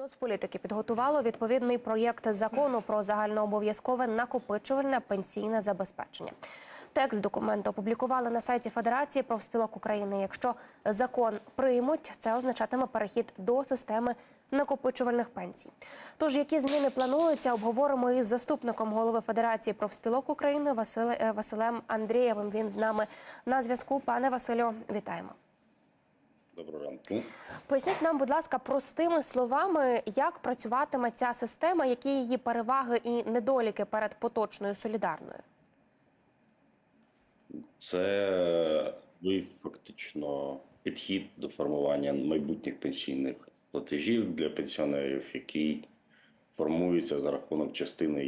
Соцполітики підготувало відповідний проєкт закону про загальнообов'язкове накопичувальне пенсійне забезпечення. Текст документу опублікували на сайті Федерації профспілок України. Якщо закон приймуть, це означатиме перехід до системи накопичувальних пенсій. Тож, які зміни плануються, обговоримо із заступником голови Федерації профспілок України е, Василем Андрієвим. Він з нами на зв'язку. Пане Василю, вітаємо. Доброго ранку. Поясніть нам, будь ласка, простими словами, як працюватиме ця система, які її переваги і недоліки перед поточною солідарною. Це ви фактично підхід до формування майбутніх пенсійних платежів для пенсіонерів, який формується за рахунок частини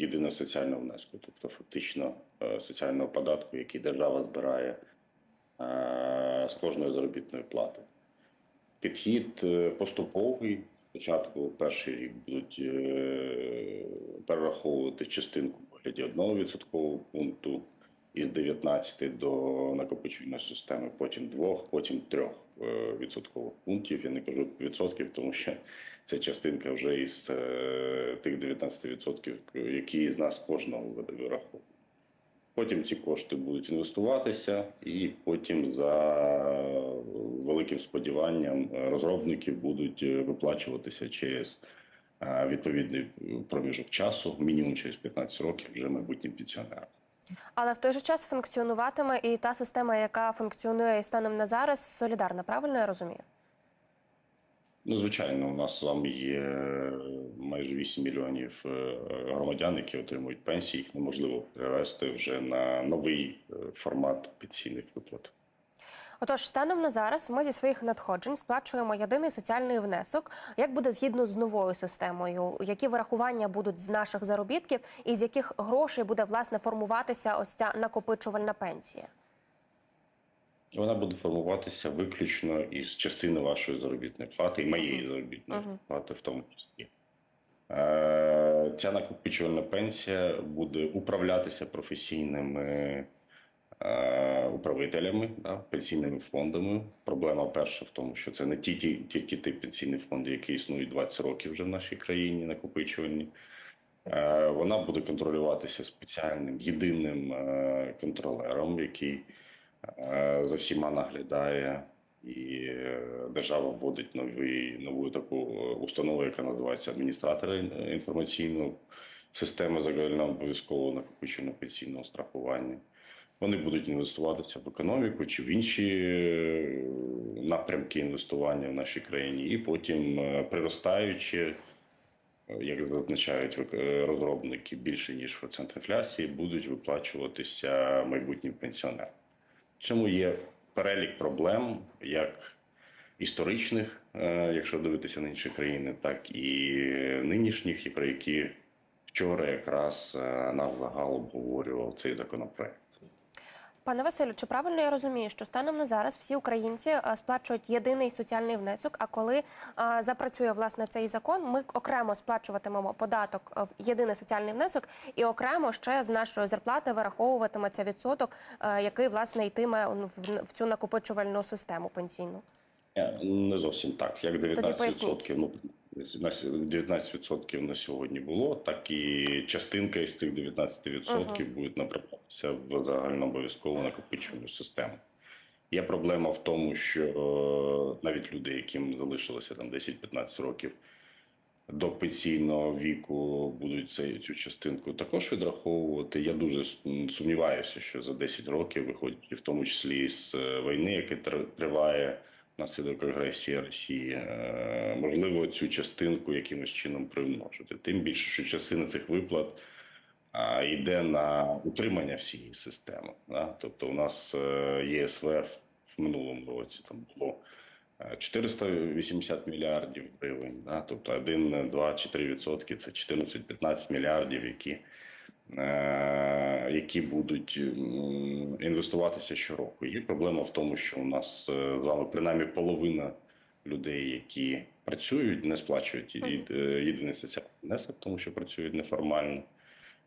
єдиного соціального внеску, тобто фактично е, соціального податку, який держава збирає з кожної заробітної плати. Підхід е, поступовий. Спочатку перший рік будуть е, перераховувати частинку в вигляді 1% пункту із 19 до накопичувальної системи, потім 2, потім 3 відсоткових пунктів. Я не кажу відсотків, тому що ця частинка вже із е, тих 19%, які з нас кожного вираховує. Потім ці кошти будуть інвестуватися, і потім за великим сподіванням розробники будуть е, виплачуватися через е, відповідний проміжок часу, мінімум через 15 років, вже майбутнім пенсіонерам. Але в той же час функціонуватиме і та система, яка функціонує і станом на зараз, солідарна. Правильно я розумію? Ну, звичайно, у нас з вами є майже 8 мільйонів е, громадян, які отримують пенсії. Їх неможливо перевести вже на новий е, формат пенсійних виплат. Отож, станом на зараз ми зі своїх надходжень сплачуємо єдиний соціальний внесок. Як буде згідно з новою системою? Які вирахування будуть з наших заробітків, і з яких грошей буде власне формуватися ось ця накопичувальна пенсія? Вона буде формуватися виключно із частини вашої заробітної плати і моєї заробітної Мгм. плати, в тому числі. Е, Ця накопичувальна пенсія буде управлятися професійними е, управителями, да, пенсійними фондами. Проблема перша в тому, що це не ті, ті, тільки ті пенсійні фонди, які існують 20 років вже в нашій країні, накопичувальні. Е, Вона буде контролюватися спеціальним єдиним е, контролером, який за всіма наглядає, і е, держава вводить новий, нову таку е, установу, яка називається адміністратор ін- інформаційної системи загального обов'язкового накопичення пенсійного страхування. Вони будуть інвестуватися в економіку чи в інші е, напрямки інвестування в нашій країні, і потім, е, приростаючи, е, як зазначають е, розробники, більше ніж процент інфляції, будуть виплачуватися майбутнім пенсіонерам. Цьому є перелік проблем, як історичних, е, якщо дивитися на інші країни, так і нинішніх, і про які вчора якраз нас наш загал обговорював цей законопроект. Пане Василю, чи правильно я розумію, що станом на зараз всі українці сплачують єдиний соціальний внесок? А коли а, запрацює власне цей закон, ми окремо сплачуватимемо податок в єдиний соціальний внесок, і окремо ще з нашої зарплати вираховуватиметься відсоток, а, який власне йтиме в, в цю накопичувальну систему пенсійну. Е, Не зовсім так. Як поясніть. 19%, ну, на с- 19% на сьогодні було, так і частинка із цих 19% Ага. буде направлятися в загальнообов'язкову накопичувальну систему. Є проблема в тому, що е, навіть люди, яким залишилося там 10-15 років до пенсійного віку, будуть цей- цю частинку також відраховувати. Я дуже сумніваюся, що за 10 років, виходячи в тому числі з е, війни, яка триває внаслідок агресії Росії, е, цю частинку якимось чином примножити. Тим більше, що частина цих виплат а, йде на утримання всієї системи. Да? Тобто, у нас е, ЄСВ в- минулому році там було е, 480 мільярдів гривень. Да? Тобто 1, 2 чи 3 відсотки це 14-15 мільярдів, які, е, які будуть інвестуватися щороку. Є проблема в тому, що у нас е, з вами принаймні половина людей, які працюють, не сплачують е, єдиний соціальний внесок, тому що працюють неформально.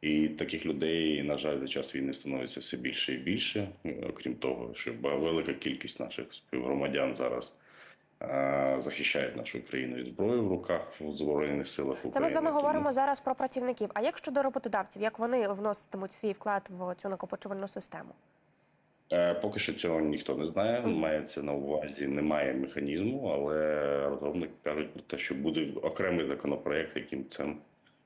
І таких людей, на жаль, за час війни становиться все більше і більше. Окрім того, що велика кількість наших співгромадян зараз е, захищають нашу країну від зброї в руках в Збройних силах України. Це ми з вами говоримо зараз про працівників. А як щодо роботодавців, як вони вноситимуть свій вклад в цю накопичувальну систему? Е, Поки що цього ніхто не знає. Мається на увазі, немає механізму, але розробники кажуть про те, що буде окремий законопроект, яким цим,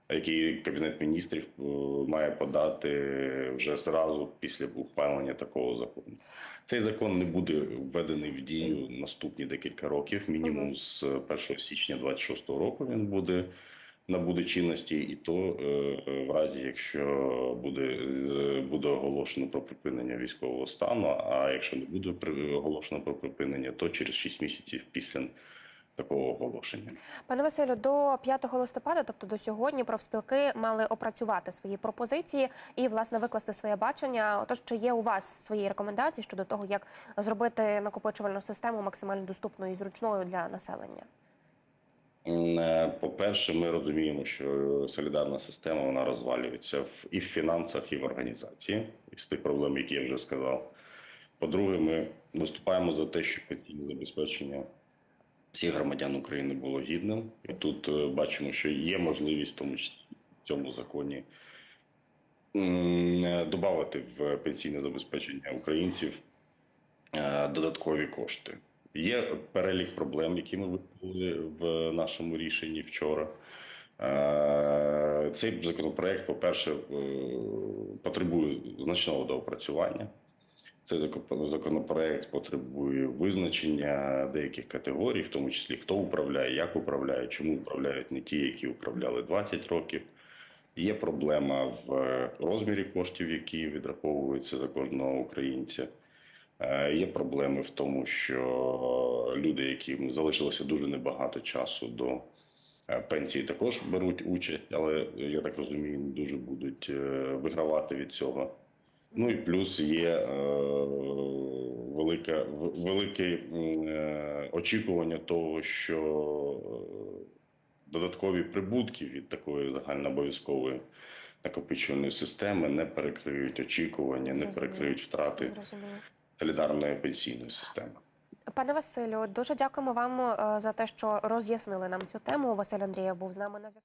який кабінет міністрів е, має подати вже зразу після ухвалення такого закону. Цей закон не буде введений в дію наступні декілька років. Мінімум з 1 січня 26 року він буде набуде чинності, і то е, е, в разі, якщо буде, е, буде оголошено про припинення військового стану. А якщо не буде оголошено про припинення, то через 6 місяців після такого оголошення. Пане Василю, до 5 листопада, тобто до сьогодні, профспілки мали опрацювати свої пропозиції і власне викласти своє бачення. Отож, чи є у вас свої рекомендації щодо того, як зробити накопичувальну систему максимально доступною і зручною для населення? Е, По-перше, ми розуміємо, що солідарна система вона розвалюється в і в фінансах, і в організації з тих проблем, які я вже сказав. По-друге, ми виступаємо за те, щоб пенсійне забезпечення всіх громадян України було гідним. І тут е, бачимо, що є можливість, тому числі в цьому законі, додати в пенсійне забезпечення українців е, додаткові кошти. Є перелік проблем, які ми виклали в нашому рішенні вчора. Е, Цей законопроект, по-перше, е, потребує значного доопрацювання. Цей закон- законопроект потребує визначення деяких категорій, в тому числі хто управляє, як управляє, чому управляють не ті, які управляли 20 років. Є проблема в е, розмірі коштів, які відраховуються за кожного українця. Е, Є проблеми в тому, що люди, яким залишилося дуже небагато часу до е, пенсії, також беруть участь, але я так розумію, не дуже будуть е, вигравати від цього. Ну і плюс є е, велике, велике е, очікування того, що е, додаткові прибутки від такої загальнообов'язкової накопичувальної системи не перекриють очікування, не перекриють втрати. Солідарної пенсійної системи. Пане Василю, дуже дякуємо вам е, за те, що роз'яснили нам цю тему. Василь Андрієв був з нами на зв'язку.